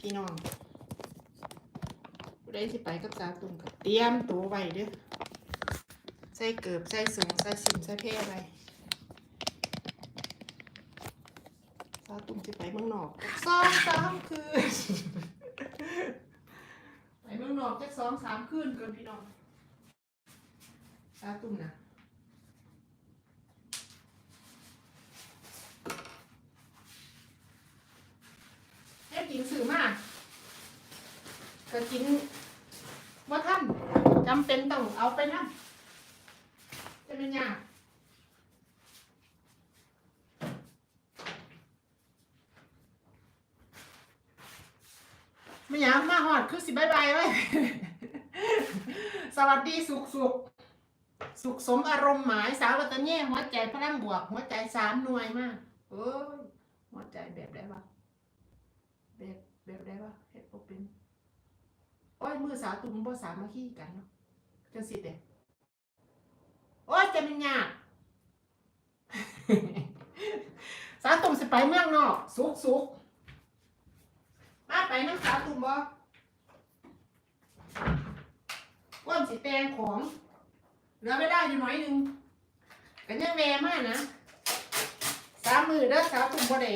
พี่น้องผู้ใดสิไปกับสาวตุ่มก็เตรียมตัวไว้เด้อใส่เกือบใส่สูงใส่สิมใส่เพอะไรสาวตุ่มสิไปเมืองนอกจักสองสามคืนไปเมืองนอกจักสองสามคืนเกินพี่น้องสาวตุ่มนะ แม่กินสื่อมากก็กินว่าท่านจำเป็นต้องเอาไปนั่ จะเป็นยากไม่ยากมาหอดคือสิบายบายไว้สวัสดีสุขสุขสุขสมอารมณ์หมายสาววัตเน่หัวใจพลังบวก หัวใจสามหน่วยมากเอ้ยหัวใจแบบได้ปะแบบแบบได้ว่าเฮ็ดบ่เป็น โอ้ยมือสาวตุ่มบ่สามัคคีกันเนาะจังสิเด้ โอ้ยจะเป็นยากสาวตุ่มสิไปเมืองนอกสุกสุกมาไปน้ำสาวตุ่มบ่ว่าสิแตงของเหลือไม่ได้อยู่หน่อยหนึ่งกันยังแวมากนะสามมือเด้อสาวตุ่มบ่ได้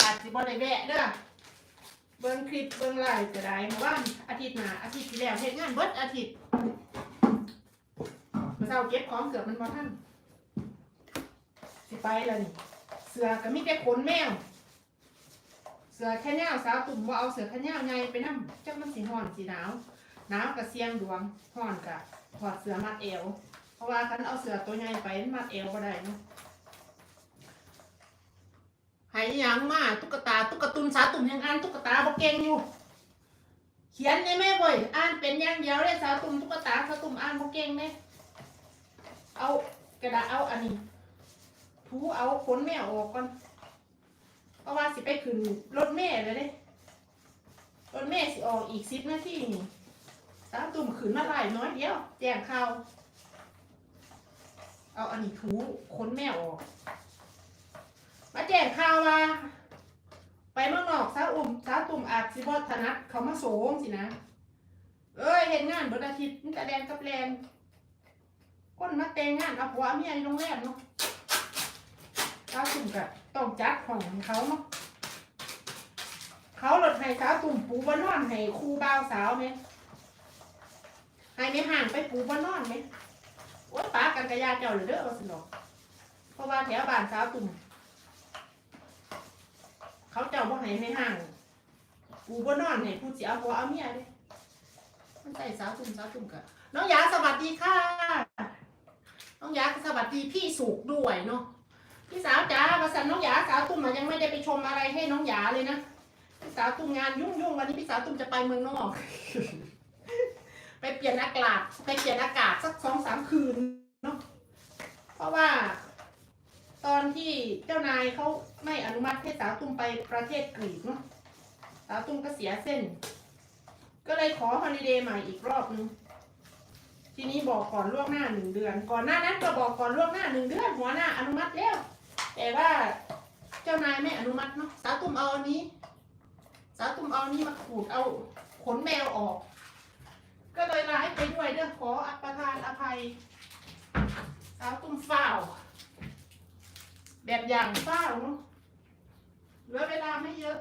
อาจสิบ่ได้แวะเด้อเบิ่งคลิปเบิ่งไลฟ์ก็ได้เมื่อวานอาทิตย์หน้าอาทิตย์ที่แล้วเฮ็ดงานเบิดอาทิตย์ เสาเก็บของเกือบมันบ่ทันสิไปแล้วนี่ เสือก็มีแต่ขนแมว เสือแค่แนวสาวตุ่มบ่าเอาเสือแค่แนวไงไปนำจักมันสิร้อนสิหนาวหนาวก็เสียงดวงร้อนก็ถอดเสือมัดเอว เพราะว่าคันเอาเสือตัวใหญ่ไปมัดเอวบ่ได้เนาะหายยังมาตุ๊กตาตุ๊กตุนสาตุ่มยังอ่านตุ๊กตาบอกเก่งอยู่ เขียนได้ไหมบ่อยอ่านเป็นอย่างเดียวเลยสาตุ่มตุ๊กตาสาตุ่มอ่านบอกเก่งเลย เอากระดาษเอาอันนี้ถูเอาขนแม่ออกก่อนเพราะว่าสิไปขึ้นรถแม่เลยเด้รถแม่สิออกอีกสิบนาทีนี่สาตุ่มขึ้นมาไล่น้อยเดียว แจ้งข่าวเอาอันนี้ถูขนแม่ออก มาแจ้งข่าวว่าไปเมืองนอกสาวอุ่มสาวตุ่มอาจสิบถนัดเขามาโสงสินะ เอ้ยเห็นงานเบิดอาทิตย์นี่แต่แดนกับแลน คนมาแต่งงานเอาผัวเอามียในโรงแรมเนาะสาวตุ่มก็ต้องจัดของเขาเนาะเขาหลดให้สาวตุ่มปูบ้านนอนให้ครูบ่าวสาวไหมให้ไม่ห่างไปปูบ้านนอนไหมโอ๊ยป้ากันกระยาเจ้าเลยเด้อว่าสนอกเพราะว่าแถวบ้านสาวตุ่มเขาเจ้าบ่ให้ให้ห่างกูบ่นอนให้ผู้สิเอาผัวเอาเมียเด้มันใส่สาวตุ่มสาวตุ่มกะน้องยาสวัสดีค่ะ น้องยาสวัสดีพี่สุกด้วยเนาะพี่สาวจ๋าประสันน้องยาสาวตุ่มยังไม่ได้ไปชมอะไรให้น้องยาเลยนะพี่สาวตุ่มงานยุ่งยุ่งๆวันนี้พี่สาวตุ่มจะไปเมืองนอก ไปเปลี่ยนอากาศไปเปลี่ยนอากาศสักสองสามคืนเนาะเพราะว่า ตอนที่เจ้านายเขาไม่อนุมัติให้สาวตุ้มไปประเทศกรีกเนาะสาวตุ้มก็เสียเส้น ก็เลยขอฮอลิเดย์ใหม่อีกรอบนึง ทีนี้บอกก่อนล่วงหน้าหนึ่งเดือน ก่อนหน้านั้นก็บอกก่อนล่วงหน้าหนึ่งเดือน หัวหน้าอนุมัติแล้ว แต่ว่าเจ้านายไม่อนุมัติเนาะสาวตุ้มเอาอันนี้ สาวตุ้มเอานี้มาขูดเอาขนแมวออก ก็เลยลาให้ไปด้วยเด้อขออประทานอภัย สาวตุ้มฝ้าวแบบอย่างเฝ้าเนาะเหลือเวลาไม่เยอะ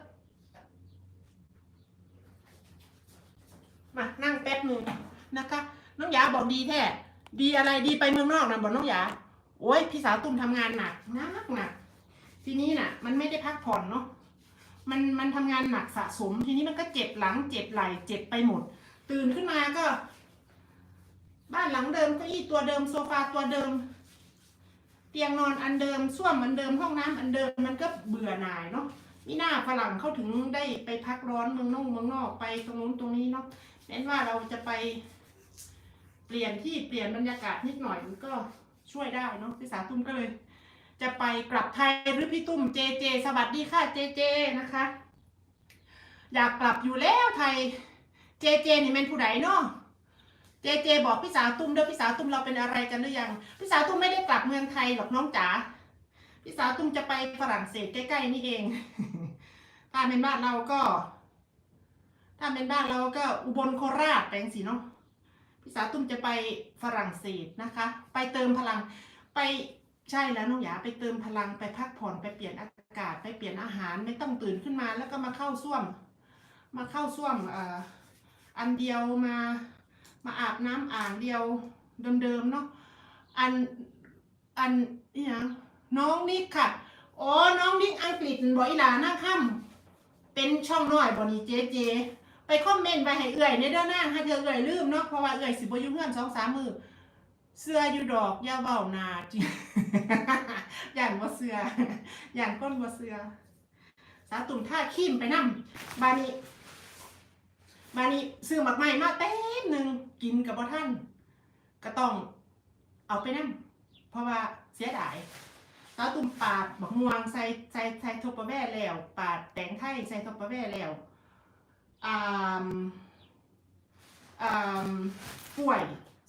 มานั่งแป๊บหนึ่งนะคะ น้องหยาบอกดีแท้ดีอะไรดีไปเมืองนอกนะบอกน้องหยาโอ้ยพี่สาวตุ้มทำงานหนักหนักหนักทีนี้น่ะ มันไม่ได้พักผ่อนเนาะมันมันทำงานหนักสะสม ทีนี้มันก็เจ็บหลัง เจ็บไหล่เจ็บไปหมด ตื่นขึ้นมาก็ บ้านหลังเดิมเก็อี้ตัวเดิมโซฟาตัวเดิม เตียงนอนอันเดิมส้วมเหมือนเดิมห้องน้ำอันเดิมมันก็เบื่อหน่ายเนาะมีหน้าฝรั่งเขาถึงได้ไปพักร้อนเมืองนอกเมืองนอกไปตรงนู้นตรงนี้เนาะเน้นว่าเราจะไป เปลี่ยนที่เปลี่ยนบรรยากาศนิดหน่อยมันก็ช่วยได้เนาะพี่สาวตุ้มก็เลย จะไปกลับไทยหรือพี่ตุ้มเจเจ สวัสดีค่ะเจเจนะคะ อยากกลับอยู่แล้วไทยเจเจนี่เป็นผู้ใดเนาะเจเจบอกพี่สาวตุ้มเด้อพี่สาวตุ้มเราเป็นอะไรกันหรือยังพี่สาวตุ้มไม่ได้กลับเมืองไทยหรอกน้องจ๋าพี่สาวตุ้มจะไปฝรั่งเศสใกล้ๆนี่เอง ถ้าเป็นบ้านเราก็ ถ้าเป็นบ้านเราก็อุบลโคราชแปลงสีเนาะ พี่สาวตุ้มจะไปฝรั่งเศสนะคะ ไปเติมพลังไปใช่แล้วน้องหยาไปเติมพลังไปพักผ่อนไปเปลี่ยนอากาศไปเปลี่ยนอาหารไม่ต้องตื่นขึ้นมา แล้วก็มาเข้าส้วม มาเข้าส้วมอันเดียวมามาอาบน้ำอ่างเดียวเดิมๆเนาะอันอันนี่นะน้องนิกค่ะอ๋อน้องนิกอังกฤษบอยหลาหน้าค่ำเป็นช่องน้อยบอนี่เจเจ ไปคอมเมนต์ไปให้เอื่อยในเด้านหน้าให้เธอเอื่อยลืมเนาะเพราะว่าเอื่อยสิบอยู่เพื่อนสองสามมือเสื้ออยู่ดอกยาเบานาจริงย่านว่าเสื้อย่านก้นว่าเสื้อสาตุ่มท่าขี้มไปนั่มบานี้บานี้ซื้อหมักใหม่มาเต็มหนึ่งกินกับพ่ท่านก็ต้องเอาไปนั่มเพราะว่าเสียดายสาตุ่มปาดบักม่วงใส่ใส่ใส่ทบปะแว่แล้ว ปาดแตงไทยใส่ทบปะแว่แล้วอ่าอ่า ป่วย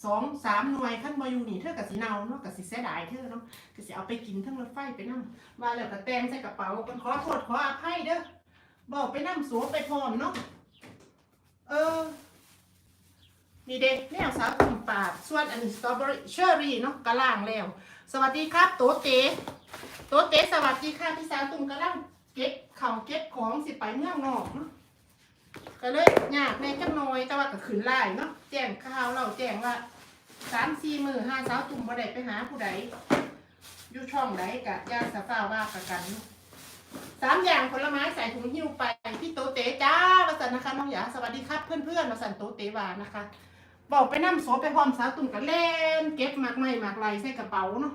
สองสามหน่วยขั้นบอยู่นี่เธอกับสีเนาเนาะกับสีเสียดายเธอเนาะก็สิเอาไปกินทั้งรถไฟไปนั่งว่าแล้วก็แตงใส่กระเป๋าขอโทษขออภัยเด้อบอกไปนั่งสวมไปพร้อมเนาะเออนี่เด็กแนวสาวกลุ่มปากส่วนอันนี้สตรอเบอรี่เชอรี่เนาะกระล่างแล้ว สวัสดีครับ โตเตโตเตสวัสดีค่ะพี่สาวตุ่มกระล่างเก็บเข่าเก็บของสิไปเมืองนอกเนาะ ก็เลยยากในจังน้อยแต่ว่าก็ขืนไล่เนาะแจ้งข่าวเราแจ้งว่าสามสี่มือห้าสาวตุ่มบ่ได้ไปหาผู้ใดอยู่ช่องใดกะย่างสะฟ้าว่ากันกันสามอย่างผลไม้ใส่ถุงหิ้วไปพี่โตเตจ้ามาสันนะคะน้องหยาสวัสดีครับเพื่อนๆมาสันโตเตวานะคะ บอกไปนั่งโสไปพร้อมสาวตุ่มกันเล่น เก็บหมากไม้หมากไรใส่กระเป๋าเนาะ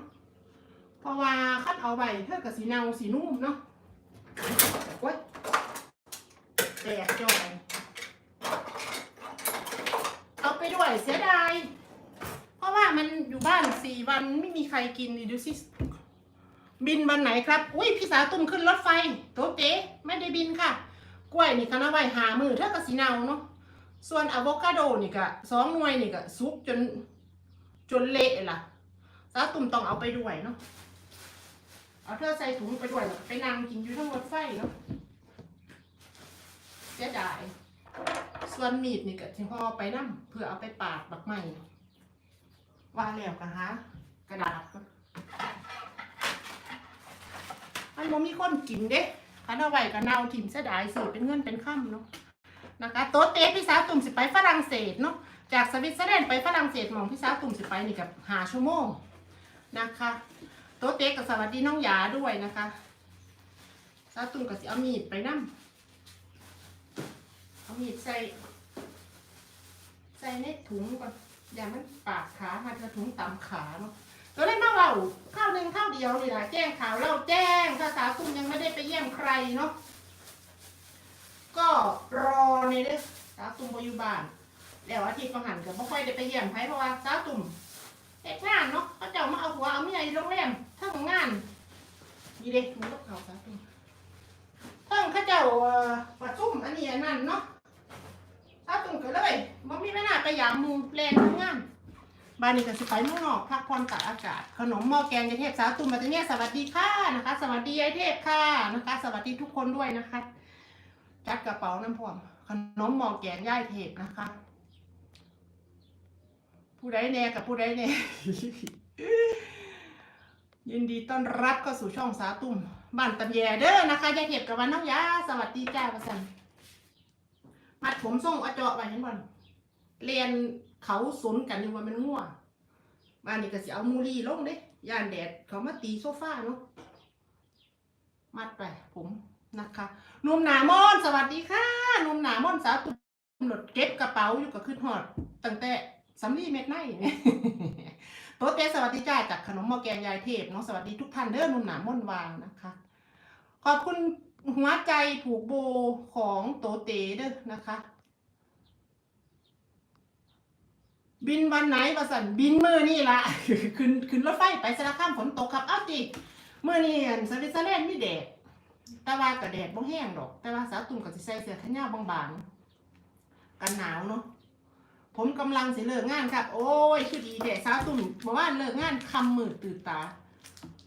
เพราะว่าคัดเอาไว้เพื่อกับสีเนาสีนุ่มเนาะโอ๊ย แตกจ่อยเอาไปด้วยเสียดาย เพราะว่ามันอยู่บ้านสี่วันไม่มีใครกินนี่ดูสิ บินวันไหนครับ อุ้ยพี่สาวตุ้มขึ้นรถไฟโตเจ๊ไม่ได้บินค่ะ กล้วยนี่ก็น่าไว้หามือเท่ากับสีเนาเนาะ ส่วนอะโวคาโดนี่ก็สองหน่วยนี่ก็ซุกจนจนเละล่ะสาวตุ้มต้องเอาไปด้วยเนาะ เอาเธอใส่ถุงไปด้วยไปนั่งกินอยู่ทั้งรถไฟเนาะ เสียดาย ส่วนมีดนี่ก็ที่ห่อไปนั่มเพื่อเอาไปปาดบักใหม่ว่าแล้วกันฮะกระดาษมันบ่มีคนกินเด้คันเอาไว้ก็เน่าถิ่มเสียดายสิเป็นเงินเป็นค่ำเนาะนะคะโต๊ะเต๊ะพี่สาวตุ่มสิไปฝรั่งเศสเนาะจากสวิตเซอร์แลนด์ไปฝรั่งเศสมองพี่สาวตุ่มสิไปนี่กับหาชั่วโมงนะคะโต๊ะเต๊ะกับสวัสดีน้องยาด้วยนะคะสาวตุ่มกับสิเอามีดไปนั่ม เอามีดใส่ ใส่ในถุงก่อน อย่ามันปากขามาจะถุงต่ำขาเนาะตัวเล่นมาเราข้าวหนึ่งข้าวเดียวเลยนะแจ้งข่าวเราแจ้งถ้าสาตุ้มยังไม่ได้ไปเยี่ยมใครเนาะก็รอในเด้อสาวตุ้มไปอยู่บ้าน แล้วอาทิตย์ประหันกับไม่ค่อยได้ไปเยี่ยมใครเพราะว่าสาวตุ้มเฮ็ดงานเนาะเขาเจ้ามาเอาหัวเอาเมียอีโรงแรมทั้งงานนี่เด็กมันก็เขาสาวตุ้มทั้งข้าเจ้าประชุมอันนี้อันนั้นเนาะ ตุ่มก็เลยบ่มีเวลาไปยามมูแลนทำงานบ้านนี้ก็สิไปเมืองนอกพักผ่อนตากอากาศ ขนมหม้อแกงยายเทพสาวตุ่มมาตเนี่ยสวัสดีค่ะนะคะ สวัสดียายเทพค่ะนะคะ สวัสดีทุกคนด้วยนะคะจัดกระเป๋าน้ำพร้อมขนมหม้อแกงยายเทพนะคะ ผู้ใดแน่กับผู้ใดแน่ยินดีต้อนรับเข้าสู่ช่องสาตุ่มบ้านตำแยเด้อนะคะยายเทพกับวันน้องยาสวัสดีจ้าประสัน มัดผมส่งอาจาะไว้เห็นบ่นเรียนเขาสนกันอยู่ว่ามันง่วงบ้านนี้ก็สิเอามูลีลงเด้ย่านแดดเขามาตีโซฟาเนาะมัดไปผมนะคะหนุ่มหนามอนสวัสดีค่ะหนุ่มหนามอนสาวตุ่มหลดเก็บกระเป๋าอยู่กับขึ้นหอด ตั้งแต่สำลีเม็ดไนโต๊ะเตสวัสดีจ้าจากขนมหม้อแกงยายเทพเนาะสวัสดีทุกท่านเด้อหนุ่มหนามอนวางนะคะ ขอบคุณ หัวใจผูกโบของโตเตเด้อนะคะ บินวันไหนวะสันบินมือนี่ละขึ้นขึ้นรถไฟไปสารคามฝนตกครับ เอ้าจิมือนี่อันสวิตเซอร์แลนด์มีแดดแต่ว่าก็แดดบ่แห้งดอก แต่ว่าสาวตุ่มก็สิใส่เสื้อแขนยาวบางๆ กันหนาวเนาะผมกำลังสิเลิกงานครับ โอ้ยคือดีแดดสาวตุ่มบอกว่าเลิกงานคำมืดตื่นตา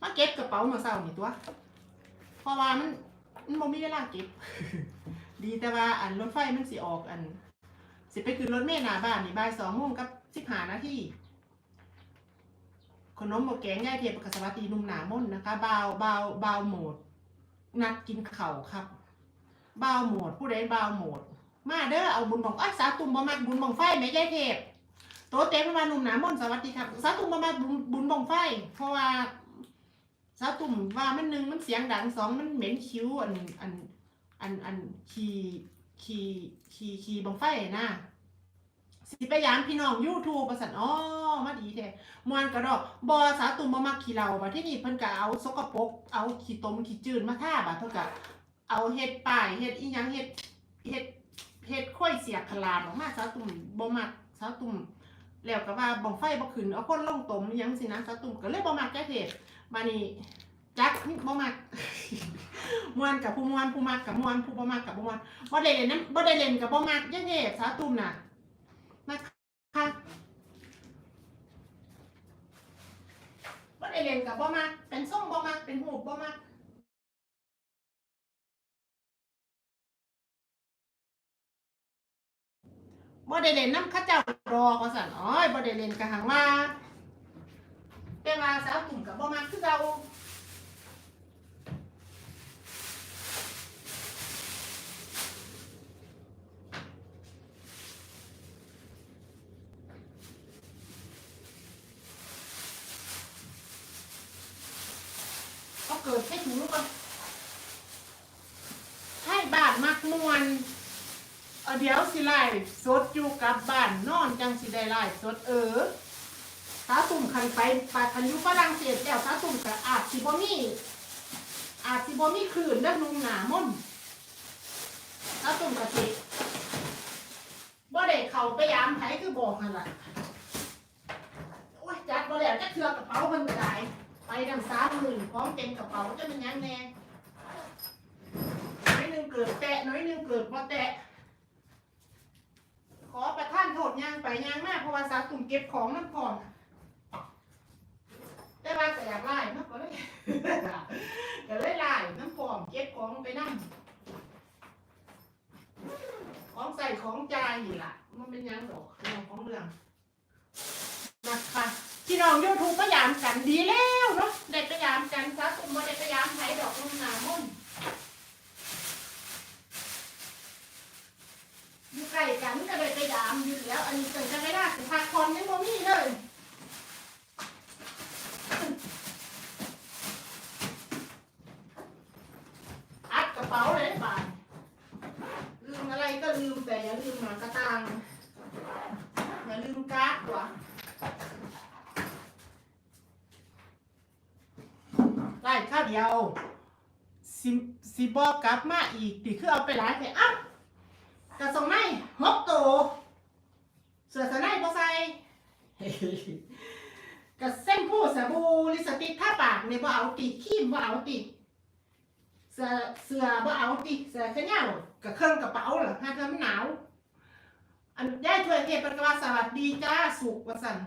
มาเก็บกระเป๋ามาเศร้านี่ตัวเพราะว่ามัน มันบ่มีเวลาเก็บ ดีแต่ว่าอันรถไฟมันสิออกอัน สิไปขึ้นรถเมล์หน้าบ้านนี่บ่ายสองโมงกับสิบห้านาทีขนมหมกแกงย่ายเทียบกับสวัสดีหนุ่มหนามนนะคะบาวบาวบาวโหมด นัดกินเข่าครับบาวโหมดผู้ใดบาวโหมด มาเด้อเอาบุญบังอ้ายสาตุ่มบ่มักบุญบังไฟแม่ย่ายเทพโตเต็มมาหนุ่มหนามนสวัสดีครับสาตุ่มบ่มักบุญบุญบังไฟ เพราะว่า สาตุ่มว่ามันหนึ่งมันเสียงดังสองมันเหม็นคิ้วอันอันอันอันขี่ขี่ขี่ขี่บังไฟนะสิไปยามพี่น้องยูทูบประสันอ๋อมาดีแท้มวนกระดอกบอสาตุ่มบ่มักขี้เหล้าบัดที่นี่เพิ่นก็เอาสกปรกเอาขี้ตมขี้จืดมาท่าบัดเท่ากับเอาเฮ็ดป้ายเฮ็ดอีหยังเฮ็ดเฮ็ดเฮ็ดค่อยเสียขลาดออกมาสาวตุ่มบ่มักสาวตุ่มแล้วก็ว่าบ่งไฟบ่ขึ้นเอาคนลงตมยังสินะสาวตุ่มก็เลยบ่มักแก้เฮ็ด มานี่จักบ่มักมวนกับผู้มวนผู้มักกับมวนผู้บ่มักกับบ่มวนบ่ได้เล่นนํบ่ได้เล่นกับบ่มักยังเฮ็ดสาตุ่มน่ะนะคะบ่ได้เล่นกับบ่มักเป็นทรงบ่มักเป็นหูบ่มักบ่ได้เล่นน้ำข้าเจ้ารอก็สั่นอ้อยบ่ได้เล่นกะหังว่า แต่ว่าสาวกลุ่มกับบ่มักคือเราเขาเกิดให้ถูกก่อนให้บาทมักมวนเอาเดี๋ยวสิไล่สดอยู่กับบ้านนอนจังสิได้ไล่สดเออ คันไปปาคันอยู่ฝรั่งเศสแล้วสาตุ่มก็อาจสิบ่มีอาจสิบ่มีคลื่นเด้อนุ่งหนามนสาตุ่มก็สิบ่ได้เข้าไปยามไผคือบอกนั่นล่ะโอ้ยจัดบ่แล้วจักเทื่อกระเป๋าเพิ่นก็ได้ไปนำสามหมื่นพร้อมเต็มกระเป๋าจะเป็นหยังแน่น้อยหนึงเกิดแตะน้อยหนึงเกิดบ่แตะขอประท่านโทษยางไปยางมากเพราะว่าสาตุ่มเก็บของน้ำก่อน แต่ว่าก็อยากไล่มากกว่าเลยก็เลยไล่น้ำฟอมเก็บของไปนั่งของใส่ของใจายนี่ล่ะ มันเป็นยังดอกเรื่องของเรื่องนะคะพี่น้องยูทูบพยายามกันดีแล้วเนาะได้พยายามกันสาวตุ่มมาได้พยายามไถดอกลงหนามุ่นอยู่ใกล้กันก็เลยไปยามอยู่แล้ว อันนี้เกิดจะไม่ได้สิพักคนยังบ่มีเลยอัดกระเป๋าเลยบาทลืมอะไรก็ลืมแต่อย่าลืมหมากระตังอย่าลืมการ์ดว่ะไล่ข้าวเดียวสิสิ บอกกลับมาอีกติคือเอาไปหลายแต่อ้าวกระสงในหกตัวเสือสไนบ่ใส่กระเส้นผู้สบู่ลิสติกท่าปากเนี่ยบ่เอาติครีมบ่เอาติเสือเสือบ่เอาติเสือแค่เนี้ยกับเครื่องกระเป๋าเหรอฮะเธอมันหนาวอันได้ถ้วยเทพเป็นกว่าสวัสดีจ้าสุกว่าสั่น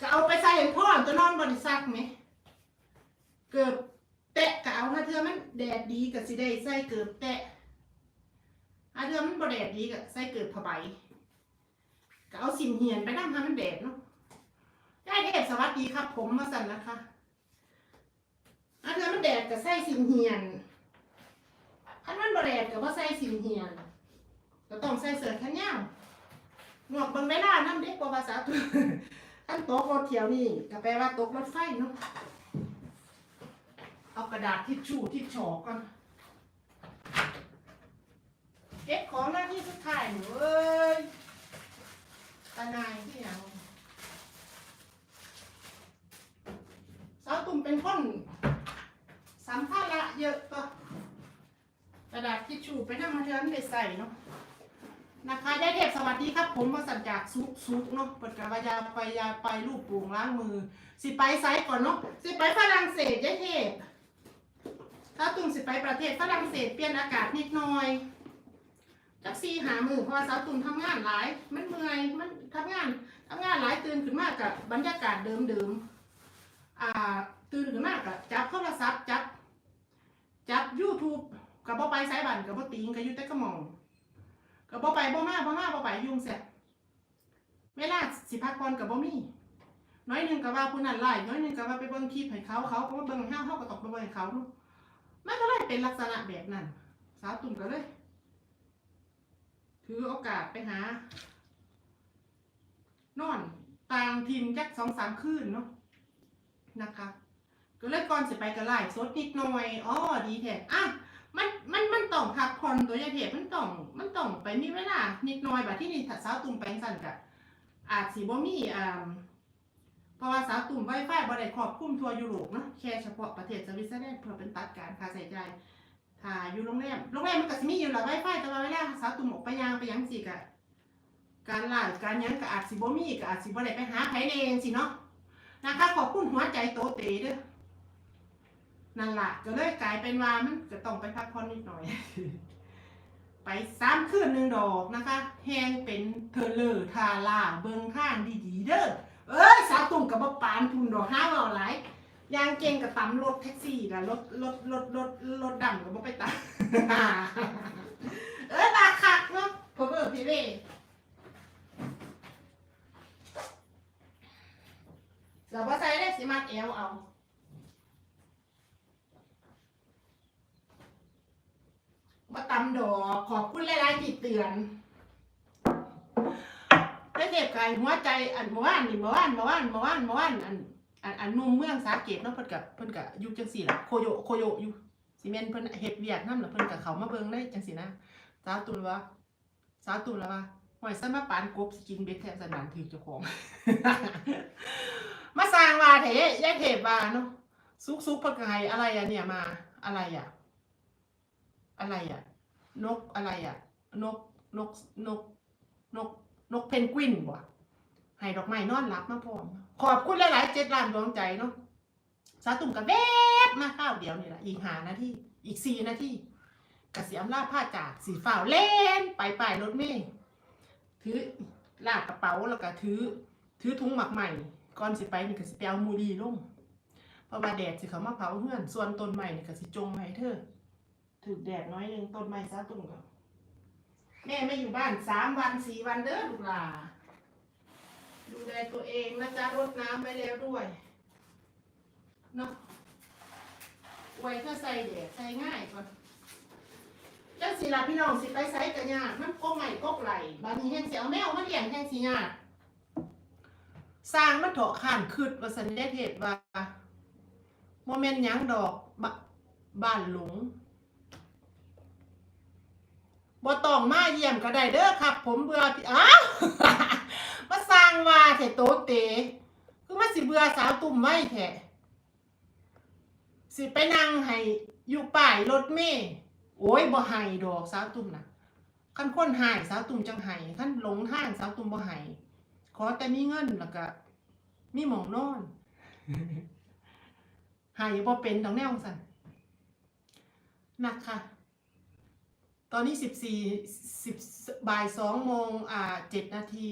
ก็เอาไปใส่พ่อตัวนอนบริษัทไหมเกือบ ตะก็เอาถ้าเธอมันแดดดีก็สิได้ใส่เกือบแตะอาเดือมันบ่แดดดีก็ใส่เกิดผ้าใบก็เอาสิมเหียนไปนั่งทำมันแดดเนาะได้เทพสวัสดีครับ ผมมาสั่นนะคะอาเดือมันแดดก็ใส่สิมเหียนคันมันบ่แดดก็บ่ใส่สิมเหียนก็ต้องใส่เสื้อแขนยาวหมวกเบิ่งเวลานำเด็กกว่าภาษาตัวท่านตกรถเที่ยวนี่ก็แปลว่าตกรถไฟเนาะ เอากระดาษทิชชู่ทิชชอกก่อนเก็บของหน้าที่สุดท้ายหนูเอ้ยตานายที่ยังสาวตุ่มเป็นคนสัมภาระเยอะก็กระดาษทิชชู่ไปนั่งมาเทือนไปใส่เนาะนะคะได้เทพสวัสดีครับ ผมมาสัญจากซุกซุกเนาะเปิดกระยาไปยาไปรูปปรุงล้างมือ สิไปไซส์ก่อนเนาะสิไปฝรั่งเศสได้เทพ ถ้าตุ่มสิไปประเทศฝรั่งเศสเปลี่ยนอากาศนิดหน่อยจักซีหามือเพราะว่าสาวตุ่มทำงานหลาย มันเมื่อยมันทำงานทำงานหลายตื่นขึ้นมากับบรรยากาศเดิมๆอ่าตื่นขึ้นมากับจับโทรศัพท์จับจับ YouTube กับบ่ไปสายบันกับบ่ติงกับยูแต่กระมอมกับบ่ไปบ่มาบ่มาบ่ไปยุ่งเสียเวลาสิพักผ่อนกับบ่มีน้อยหนึ่งก็ว่าผู้นั้นไล่น้อยหนึ่งก็ว่าไปเบิ่งคลิปให้เขาเขาก็มาเบิ่งห้าเฮาก็ตกไปเบิ่งเขา มันก็เลยเป็นลักษณะแบบนั้น สาวตุ่มก็เลย ถือโอกาสไปหา นอนต่างถิ่นจักสองสามคืนเนาะนะคะ ก็เลยก่อนสิไปก็ไล่สดนิดหน่อยอ๋อดีแท้อะมันมันมันต้องพักผ่อนตัวยาเทพมันต้องมันต้องไปมีเวลานิดหน่อยแบบที่นี่ถ้าสาวตุ่มแปสั่นกะอาจสิบ่มีอ่า เพราะว่าสาวตุ่มไวไฟบ่ได้ครอบคลุมทั่วยุโรปเนาะแค่เฉพาะประเทศสวิตเซอร์แลนด์เพื่อเป็นตัดการค่าใช้จ่ายถ้าอยู่โรงแรมโรงแรมมันก็สิมีอยู่แหละไวไฟแต่ว่าเวลาสาวตุ่มออกไปยางไปยังสิกะการไลฟ์การยังก็อาจสิบ่มีก็อาจสิบ่ได้ไปหาไผเองสิเนาะนะคะขอบคุณหัวใจโตเตเด้อนั่นละก็เลยกลายเป็นว่ามันก็ต้องไปพักผ่อนนิดหน่อย ไปสามคืนหนึ่งดอกนะคะแหงเป็นเธอเลอทาลาเบิงข้างดีๆเด้อ เอ้ยสาวตุ่มกับบปานทุนดอกห้าเอาหลายยางเก่งกับตำรถแท็กซี่ละรถรถรถรถรถดำกับบ่ไปตาเอ้ยตาคักเนาะเพอเบอพี่เร่เราบ่ใส่ได้สิมัดเอวเอามาตำดอกขอบคุณหลายๆที่เตือน ได้เจ็บไก่หัวใจอันเมื่อวานนี่เมื่อวานเมื่อวานเมื่อวานเมื่อวานอันอันอันนุ่มเมืองสาเกตเนาะเพิ่นกับเพิ่นกับอยู่จังสี่ล่ะโคโยโคโยอยู่ซีเมนเพิ่นเฮ็ดเวียกนำแล้วเพิ่นกับเขามาเบิ่งได้จังสี่นะสาวตุลว่าสาวตุลว่าหอยซะมาปานกบสกินเบ็ดแทบสนานถือเจ้าของ มาสร้างว่าเถยายเทพว่าเนาะซุกซุกเพิ่นก็ให้อะไรอะเนี่ยมาอะไรอะอะไรอะนกอะไรอะนกนกนกนก นกเพนกวินบ่ให้ดอกไม้นอนรับมาพร้อมขอบคุณหลายๆเจ็ดล้านดวงใจเนาะสาตุ่มกับแวบมาข้าวเดียวนี่แหละอีกหานาทีอีกสี่นาทีกระเสียมลาผ้าจากสีฟ้าวเล่นไปไปรถเมย์ถือลากกระเป๋าแล้วก็ถือ ถือถุงหมักใหม่ก่อนสิไปนี่ก็สิไปเอามูดีลงเพราะว่าแดดสิเขามาเผาเฮือน ส่วนต้นใหม่นี่ก็สิจงให้เธอถึกแดดน้อยหนึ่งต้นไม้ซะตุ่มก่อน แม่ไม่อยู่บ้านสามวันสี่วันเด้อลูกหลาดูแลตัวเองนะจ๊ะรดน้ำไปแล้วด้วยเนาะไว้ถ้าใส่แดดใส่ง่ายก่อนจังสิล่ะพี่น้องสิไปใส่กันยากมันก็ใหม่ก็ไหลบางทีแห้งเสียวแมวมันเลี้ยงแห้งสิยากสร้างมันเถาะขานคืดว่าสันได้เทศว่าโมเมนต์ยังดอกบบ้านหลง บ่ต้องมาเยี่ยมก็ได้เด้อครับ ผมเบื่อพี่อ้าวมาสร้างว่าแท้โตเตคือมาสิเบื่อสาวตุ่มไว้แท้สิไปนั่งให้อยู่ป้ายรถเมล์โอ้ยบ่ให้ดอกสาวตุ่มนะคันคนหายสาวตุ่มจังให้คันหลงทางสาวตุ่มบ่ให้ขอแต่มีเงินแล้วก็มีหมองนอนให้บ่เป็นดอกแนวสั่นนะคะ ตอนนี้สิบสี่สิบบ่ายสองโมงอ่าเจ็ดนาที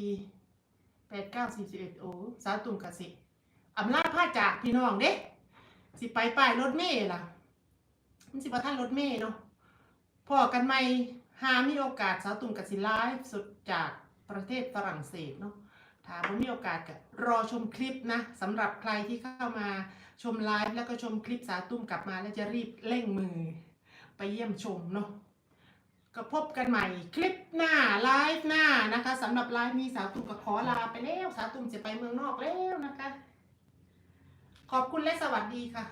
แปดเก้าสิบสิบเอ็ดโอ้สาตุ่มกะสิอำลาผ้าจากพี่น้องเด้สิไปป้ายรถเมล์ล่ะ มันสิว่าท่านรถเมล์เนาะพอกันไหมหามีโอกาสสาวตุ่มกสิไลฟ์สดจากประเทศฝรั่งเศสเนาะถ้าบ่มีโอกาสก็รอชมคลิปนะสำหรับใครที่เข้ามาชมไลฟ์แล้วก็ชมคลิปสาวตุ่มกลับมาแล้วจะรีบเร่งมือไปเยี่ยมชมเนาะ ก็พบกันใหม่คลิปหน้าไลฟ์หน้านะคะสำหรับไลฟ์นี้สาวตุ่มก็ขอลาไปแล้วสาวตุ่มจะไปเมืองนอกแล้วนะคะ ขอบคุณและสวัสดีค่ะ